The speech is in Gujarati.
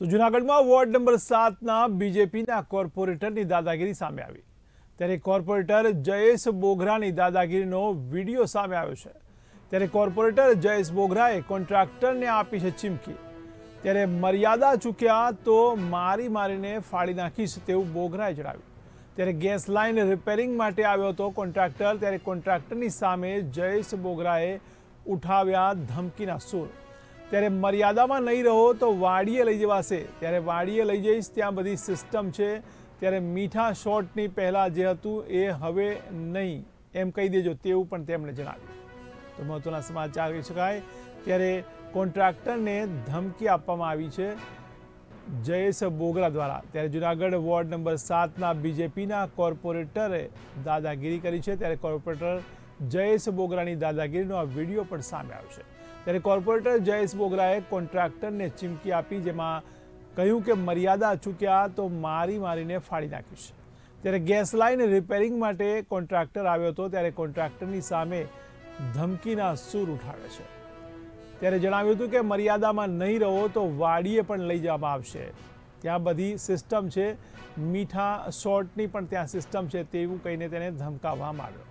તો જૂનાગઢમાં વોર્ડ નંબર સાતના બીજેપીના કોર્પોરેટરની દાદાગીરી સામે આવી. ત્યારે કોર્પોરેટર જયેશ બોગરાની દાદાગીરીનો વીડિયો સામે આવ્યો છે. ત્યારે કોર્પોરેટર જયેશ બોગરાએ કોન્ટ્રાક્ટરને આપી છે ચીમકી. ત્યારે મર્યાદા ચૂક્યા તો મારી મારીને ફાડી નાખીશ તેવું બોગરાએ જણાવ્યું. ત્યારે ગેસ લાઇન રિપેરિંગ માટે આવ્યો હતો કોન્ટ્રાક્ટર. ત્યારે કોન્ટ્રાક્ટરની સામે જયેશ બોગરાએ ઉઠાવ્યા ધમકીના સૂર. ત્યારે મર્યાદામાં નહીં રહો તો વાડીએ લઈ જવાશે. ત્યારે વાડીએ લઈ જઈશ ત્યાં બધી સિસ્ટમ છે. ત્યારે મીઠા શોર્ટની પહેલાં જે હતું એ હવે નહીં. એમ કહી દેજો તેવું પણ તેમણે જણાવ્યું. તો મહત્વના સમાચાર કહી શકાય. ત્યારે કોન્ટ્રાક્ટરને ધમકી આપવામાં આવી છે જયેશ બોગરા દ્વારા. ત્યારે જુનાગઢ વોર્ડ નંબર સાતના બીજેપીના કોર્પોરેટરે દાદાગીરી કરી છે. ત્યારે કોર્પોરેટર જયેશ બોગરાની દાદાગીરીનો આ વીડિયો પણ સામે આવશે. ત્યારે કોર્પોરેટર જયેશ બોગરાએ કોન્ટ્રાક્ટરને ચીમકી આપી, જેમાં કહ્યું કે મર્યાદા ચૂક્યા તો મારી મારીને ફાડી નાખીશ. ત્યારે ગેસ લાઇન રિપેરિંગ માટે કોન્ટ્રાક્ટર આવ્યો હતો, ત્યારે કોન્ટ્રાક્ટરની સામે ધમકીના સૂર ઉઠાવે છે. ત્યારે જણાવ્યું હતું કે મર્યાદામાં નહીં રહો તો વાડીએ પણ લઈ જવામાં આવશે. ત્યાં બધી સિસ્ટમ છે, મીઠા શોર્ટની પણ ત્યાં સિસ્ટમ છે, તેવું કહીને તેને ધમકાવવામાં આવ્યો.